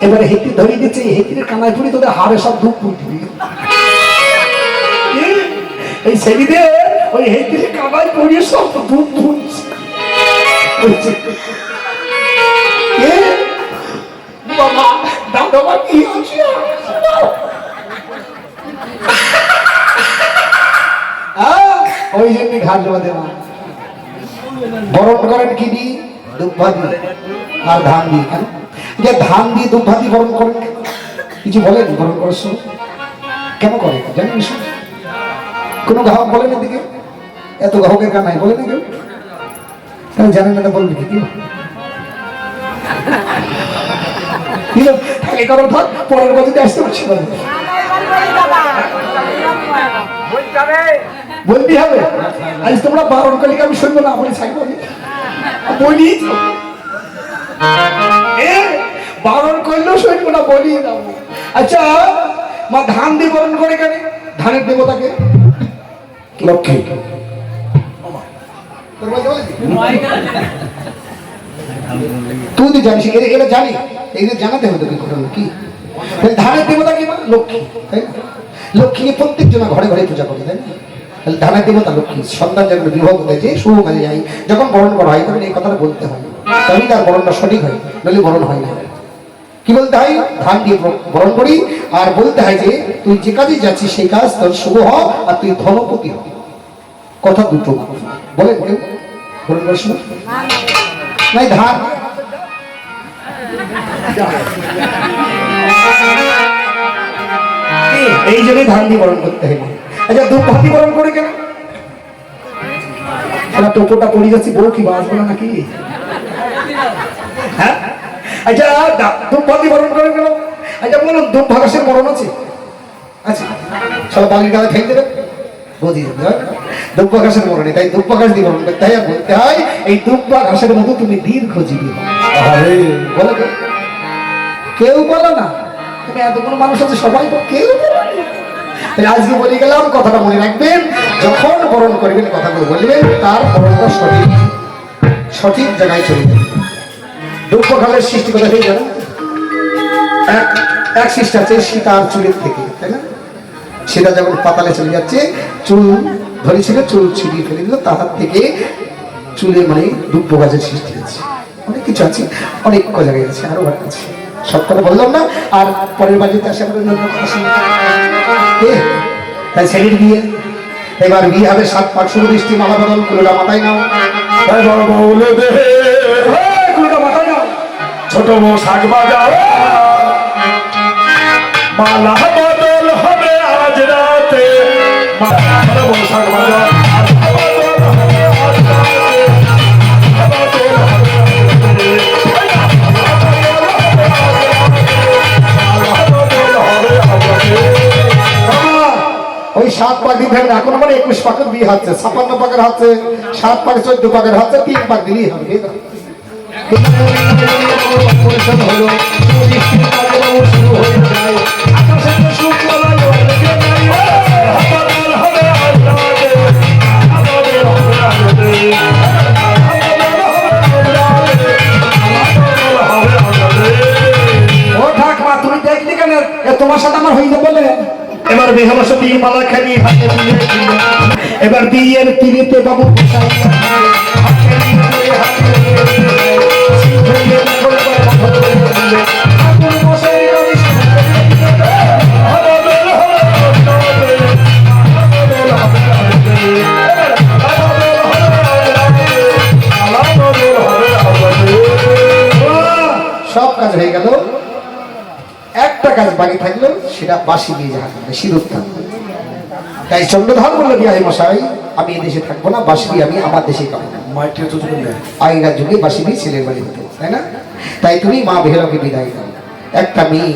এবারে হেঁটে ধরিয়ে দিচ্ছে হেঁটির কানায় পুরি তোদের হাড়ে সব ধূপ পুরি দিবি। এই ওই হেঁটির কানায় সব ধূপ পুড়ছে। বাবা কি করেন কি দিয়ে দুর্ভাতি আর ধান কেন যে ধান দিয়ে দুর্ভাতি বরণ কেন? কিছু বলেন বরণ করার সময়? কেন করে? জানেন? কোনো গ্রাহক বলেন এদিকে? এত গ্রাহকের কানায় বলে না কেউ? কেন জানেন না বলবে কি করো থাক পরের বছর পারছি না। বলতে হবে? আজ তোমরা বারণ কালিকে আমি শুনব না? আপনি থাকব বলি বারণ করলেও শুনব না বলি না আচ্ছা মা ধান দিয়ে বরণ করে কেন? ধানের দেবতাকে? লক্ষ্মী? তুই তো জানিস এরা জানি। এদের জানাতে হবে তোকে ঘটনা, কি? ধানের দেবতা কি লক্ষ্মী, তাই না? লক্ষ্মীকে প্রত্যেক জন ঘরে ঘরে পূজা করে, তাই না? ধানের দেবতা লক্ষ্মী সন্তান যখন বিবাহ হয়েছে শুভ কাজে যাই যখন বরণ করা হয়, তখন এই কথাটা বলতে হয়। তবেই তার বরণটা সঠিক হয় নইলে বরণ হয় না। কি বলতে হয়? ধান দিয়ে বরণ করি, আর বলতে হয় যে, তুই যে কাজে যাচ্ছিস, সেই কাজ তোর শুভ হ আর তুই ধনপতি হ। কথা দুটো। বলে নাই, ধান। এই জন্যই ধান দিয়ে বরণ করতে হবে আচ্ছা বরণ করে কেন? টোপোটা পড়ে যাচ্ছি, বউ কি বাঁচবো না নাকি? আচ্ছা ভাতি বরণ করে কেন আচ্ছা বলুন দুধ ভাগাসের বরণ আছে? আচ্ছা সব গায়ে ফেল দেবে। বুঝি মরণে তাই দিয়ে করতে হয় বলতে হয় এই মতো তুমি দীর্ঘজীবী। বলো কেউ? বলো না তুমি এতগুলো মানুষ আছে সবাই কেউ আজকে বলে গেলাম কথাটা মনে রাখবেন যখন বরণ করবেন কথাগুলো বলবেন তার বরণটা সঠিক সঠিক জায়গায় চলে যাবে। দুঃখকালের সৃষ্টি কথা হয়ে যাবে এক এক সৃষ্টি আছে সীতার চুলের থেকে, তাই না? সেটা যখন পাতালে চলে যাচ্ছে, চুল ধরেছিল, চুল ছিটিয়ে ফেলে দিল, তাহার থেকে চুলে মানে দুব্য গাছের সৃষ্টি আছে অনেক কিছু আছে, অনেক জায়গায় আছে, আরও অনেক আছে। সব কথা বললাম না, আর পরের বাড়িতে আসে আমাদের অন্য তাই ছেলের বিয়ে। এবার বিয়ে হবে সাত পাঁচ শুরু দৃষ্টি, মালা বদল কুলোটা মাথায় নাও। এবার বউলে ছোট বউ শাক বাজার। মালা বদল হবে আজ রাতে। বউ শাক ওই সাত পাক দিতে। এখন আমার একুশ পাকের বিয়ে হচ্ছে ছাপান্ন পাকের হচ্ছে, সাত পাকে, চোদ্দ পাকের হচ্ছে, তিন পাক দিলেই হবে। পরিশ্রম হলো, শুরু হয়ে যায়। আকাশে তোমার সাথে আমার হইতে বলে। এবার বিয়ে হলো সত্যি মালা খালি হাতে। এবার বিয়ের তিরিতে বাবু কাজ হয়ে গেল। একটা কাজ বাকি থাকল সেটা বাসি দিয়ে যাওয়া করবে সিঁদুর থাকবে। তাই চন্দ্রধর বলল বিহারি মশাই আমি এই দেশে থাকব না বাসি দিয়ে আমি আমার দেশে খাব আগেকার যুগে বাসি দিয়ে ছেলের বাড়ি হতো তাই না? তাই তুমি মা বেহলাকে বিদায় দাও। একটা মেয়ে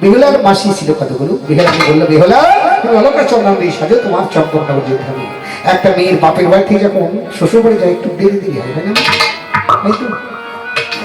বেহুলার মাসি ছিল কতগুলো? বেহুলাকে বলল বেহুলা তুমি অলকা চন্দন দিয়ে সাজো তোমার চন্দনটা যেতে হবে। একটা মেয়ের বাপের বাড়ি থেকে যখন শ্বশুর বাড়ি যায় একটু দেরি দেরি হয় না?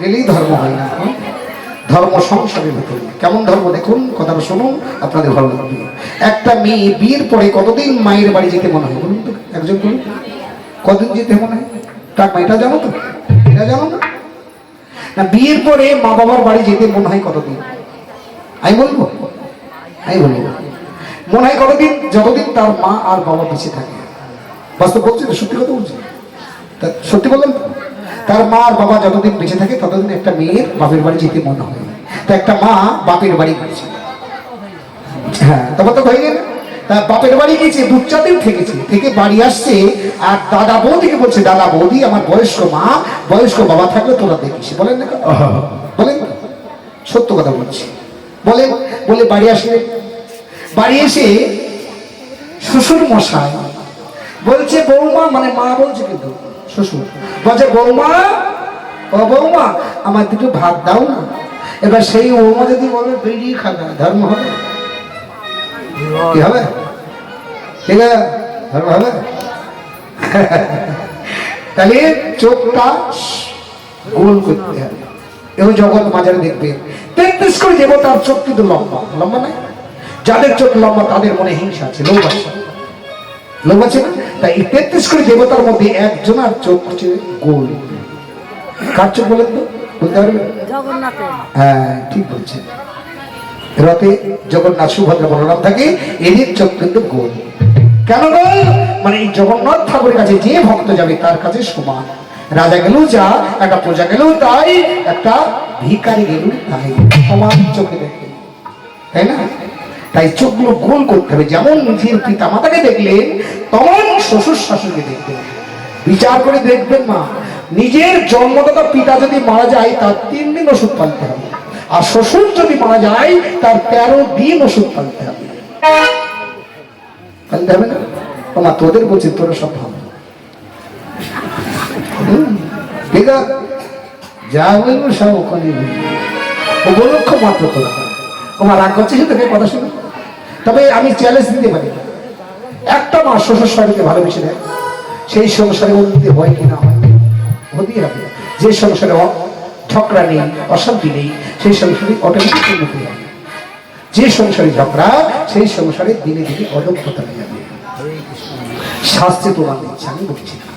গেলেই ধর্ম হয় না? ধর্ম সংসারের ভেতরে কেমন ধর্ম দেখুন? কথাটা শুনুন, আপনাদের ভালো লাগবে। একটা মেয়ে বিয়ের পরে কতদিন মায়ের বাড়ি যেতে মনে হয় বলুন তো, একজন বলুন। কতদিন যেতে মনে হয়? তার মা এটা জানো তো? এটা জানো না? না, বিয়ের পরে মা বাবার বাড়ি যেতে মনে হয় কতদিন? আমি বলব? আমি বলব। মনে হয় কতদিন? যতদিন তার মা আর বাবা বেঁচে থাকে। বাস্তব বলছি সত্যি কথা বলছি? সত্যি বললেন তো? তার মা আর বাবা যতদিন বেঁচে থাকে, ততদিন একটা মেয়ের বাপের বাড়ি যেতে মনে হয় তা একটা মা বাপের বাড়ি গেছে হ্যাঁ তারপর তো হয়ে গেল। বাপের বাড়ি গেছে দু থেকেছে থেকে বাড়ি আসছে, আর দাদা বৌদিকে বলছে, দাদা বৌদি, আমার বয়স্ক মা, বয়স্ক বাবা থাকলে তোরা দেখিস। বলেন না বলেন সত্য কথা বলছি। বলে বলে বাড়ি আসলে, বাড়ি এসে শ্বশুর মশাই বলছে, বৌমা মানে মা বলছে কিন্তু, শ্বশুর বলছে, বৌমা, ও বৌমা, আমার দুটো ভাত দাও না। এবার সেই বৌমা যদি বলবে বেরিয়ে খাবে ধর্ম হবে। কি হবে? ঠিক আছে, ধর্ম হবে? তাহলে চোখটা গোল করতে হবে। এবং জগৎ মাঝারে দেখবেন তেত্রিশ করে দেবতার চোখ কিন্তু লম্বা লম্বা নাই যাদের চোখ লম্বা, তাদের মনে হিংসা আছে, লোভ আছে। লোভ আছে না তাই এই তেত্রিশ করে দেবতার মধ্যে একজন আর চোখ হচ্ছে গোল। কার চোখ বলেন তো? বলতে জগন্নাথের। হ্যাঁ ঠিক বলছেন। রথে জগন্নাথ সুভদ্রা বলরাম থাকে এদের চোখ কিন্তু গোল। কেন গোল? মানে এই জগন্নাথ ঠাকুরের কাছে যে ভক্ত যাবে তার কাছে সমান। রাজা গেলেও যা একটা প্রজা গেলেও তাই একটা ভিখারি গেলেও তাই। সমান চোখে দেখে। তাই না? তাই চোখগুলো গোল করতে হবে। যেমন নিজের পিতা মাতাকে দেখলেন তেমন শ্বশুর শাশুড়িকে দেখবেন বিচার করে দেখবেন মা, নিজের জন্মদাতা পিতা যদি মারা যায়, তার তিন দিন ওষুধ পালতে হবে। আর শ্বশুর যদি মারা যায়, তার তেরো দিন ওষুধ পালতে হবে। পালতে হবে না? তোমা তোদের বলছি, তোরা সব ভালো ঠিক আছে? যা বলব সব ওখানে উপলক্ষ মাত্র তোরা তোমার রাগ করছে সে তোকে কথা শুনে? তবে আমি চ্যালেঞ্জ দিতে পারি। একটা মা শ্বশুর শাড়িকে ভালোবেসে দেয়। সেই সংসারে উন্নতি হয় কি না হয় হবে। যে সংসারে ঝগড়া নেই, অশান্তি নেই, সেই সংসারে অটোমেটিক উন্নতি হবে যে সংসারে ঝগড়া, সেই সংসারে দিনে দিনে অদক্ষতা হয়ে যাবে। শাস্ত্রে প্রমাণ দিচ্ছে আমি বলছি না।